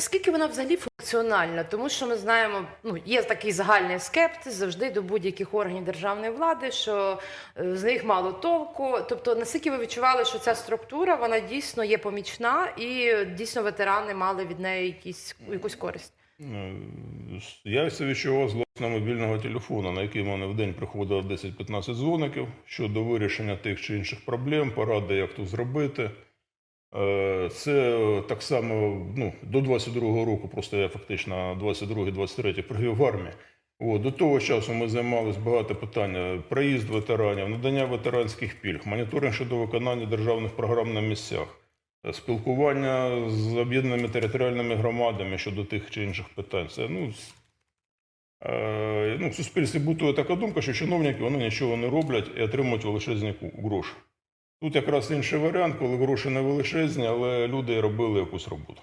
Скільки вона взагалі функціональна? Тому що ми знаємо, ну є такий загальний скептиз завжди до будь-яких органів державної влади, що е, з них мало толку. Тобто, наскільки ви відчували, що ця структура вона дійсно є помічна, і дійсно ветерани мали від неї якісь якусь користь? Е, Я це відчував з власного мобільного телефону, на який в мене в день приходило 10-15 дзвоників щодо вирішення тих чи інших проблем, поради, як то зробити. Е, Це так само ну, до 22-го року, просто я фактично 22-23 провів в армії. От, до того часу ми займалися багато питань: проїзд ветеранів, надання ветеранських пільг, моніторинг щодо виконання державних програм на місцях, е, спілкування з об'єднаними територіальними громадами щодо тих чи інших питань. Це ну, е, ну, в суспільстві бутує така думка, що чиновники вони нічого не роблять і отримують величезні гроші. Тут якраз інший варіант, коли гроші не величезні, але люди робили якусь роботу.